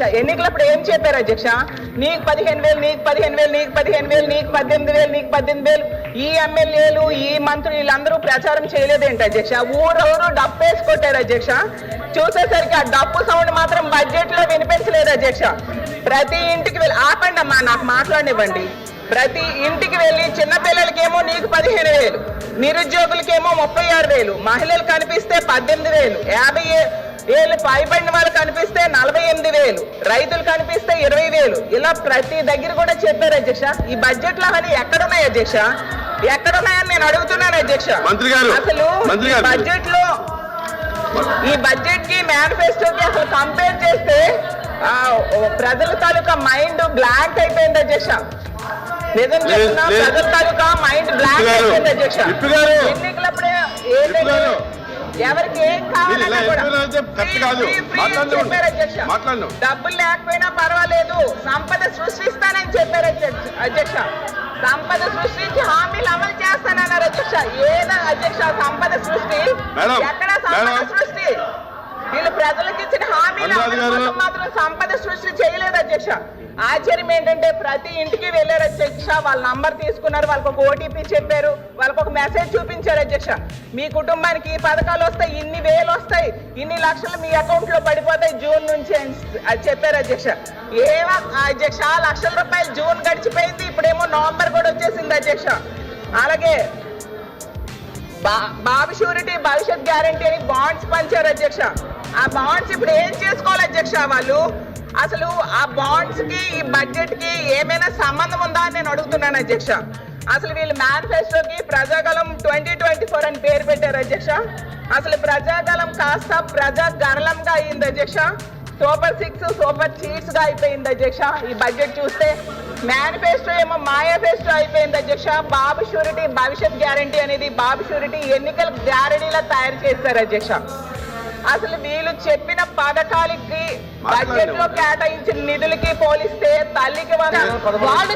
ఎన్నికలప్పుడు ఏం చెప్పారు అధ్యక్ష? నీకు పదిహేను వేలు నీకు పదిహేను వేలు నీకు పదిహేను వేలు నీకు పద్దెనిమిది వేలు నీకు పద్దెనిమిది వేలు. ఈ ఎమ్మెల్యేలు ఈ మంత్రులు వీళ్ళందరూ ప్రచారం చేయలేదేంటి అధ్యక్ష? ఊరెవరు డప్పు వేసి అధ్యక్ష. చూసేసరికి ఆ డప్పు సౌండ్ మాత్రం బడ్జెట్లో వినిపించలేదు అధ్యక్ష. ప్రతి ఇంటికి వెళ్ళి ఆపండి అమ్మా నాకు మాట్లాడనివ్వండి. ప్రతి ఇంటికి వెళ్ళి చిన్నపిల్లలకేమో నీకు పదిహేను వేలు నిరుద్యోగులకేమో ముప్పై ఆరు వేలు మహిళలు కనిపిస్తే పద్దెనిమిది వేలు యాభై ఏళ్ళు పైబడిన వాళ్ళు కనిపిస్తే నలభై ఎనిమిది వేలు రైతులు కనిపిస్తే ఇరవై వేలు ఇలా ప్రతి దగ్గర కూడా చెప్పారు అధ్యక్ష ఈ బడ్జెట్లో అవన్నీ ఎక్కడున్నాయి అధ్యక్ష ఎక్కడున్నాయని నేను అడుగుతున్నాను అధ్యక్ష మంత్రి గారు, అసలు. బడ్జెట్లో ఈ బడ్జెట్కి మేనిఫెస్టోకి అసలు కంపేర్ చేస్తే ప్రజల తాలూకా మైండ్ బ్లాంక్ అయిపోయింది అధ్యక్ష నిజం చెప్తున్నా. ప్రజల తాలూకా మైండ్ బ్లాంక్ అయిపోయింది అధ్యక్ష. ఎన్నికలప్పుడే గారు. ఎవరికి ఏం. డబ్బులు లేకపోయినా పర్వాలేదు. సంపద సృష్టిస్తానని చెప్పారు అధ్యక్ష. అధ్యక్ష సంపద సృష్టించి హామీలు అమలు చేస్తానన్నారు అధ్యక్ష. ఏదా అధ్యక్ష సంపద సృష్టి. ఎక్కడ సంపద. సృష్టి? వీళ్ళు ప్రజలకు ఇచ్చిన హామీలు మాత్రం సంపద సృష్టి అధ్యక్ష. ఆశ్చర్యం ఏంటంటే ప్రతి ఇంటికి వెళ్ళారు అధ్యక్ష. వాళ్ళ నంబర్ తీసుకున్నారు వాళ్ళకి ఒక ఓటీపీ చెప్పారు వాళ్ళకి ఒక మెసేజ్ చూపించారు అధ్యక్ష. మీ కుటుంబానికి ఈ పథకాలు వస్తాయి ఇన్ని వేలు వస్తాయి ఇన్ని లక్షలు మీ అకౌంట్లో పడిపోతాయి జూన్ నుంచి అని అది చెప్పారు అధ్యక్ష. ఏమో అధ్యక్ష లక్షల రూపాయలు జూన్ గడిచిపోయింది ఇప్పుడేమో నవంబర్ కూడా వచ్చేసింది అధ్యక్ష. అలాగే బా- బాబు షూరిటీ భవిష్యత్ గ్యారంటీ అని బాండ్స్ పంచారు అధ్యక్ష. ఆ బాండ్స్ ఇప్పుడు ఏం చేసుకోవాలి అధ్యక్ష వాళ్ళు? అసలు ఆ బాండ్స్కి ఈ బడ్జెట్కి ఏమైనా సంబంధం ఉందా అని నేను అడుగుతున్నాను అధ్యక్ష. అసలు వీళ్ళు మేనిఫెస్టోకి ప్రజాగలం ట్వంటీ ట్వంటీ ఫోర్ అని పేరు పెట్టారు అధ్యక్ష. అసలు ప్రజాగలం కాస్త ప్రజా గరళంగా అయింది అధ్యక్ష. సూపర్ సిక్స్ సూపర్ చీట్స్గా అయిపోయింది అధ్యక్ష. ఈ బడ్జెట్ చూస్తే మేనిఫెస్టో ఏమో మాయాఫెస్టో అయిపోయింది అధ్యక్ష. బాబు షూరిటీ భవిష్యత్ గ్యారంటీ అనేది బాబు షూరిటీ ఎన్నికల గ్యారంటీలా తయారు చేస్తారు అధ్యక్ష. అసలు వీళ్ళు చెప్పిన పథకాలకి బడ్జెట్లో కేటాయించిన నిధులకి పోలిస్తే తల్లికి. వాళ్ళు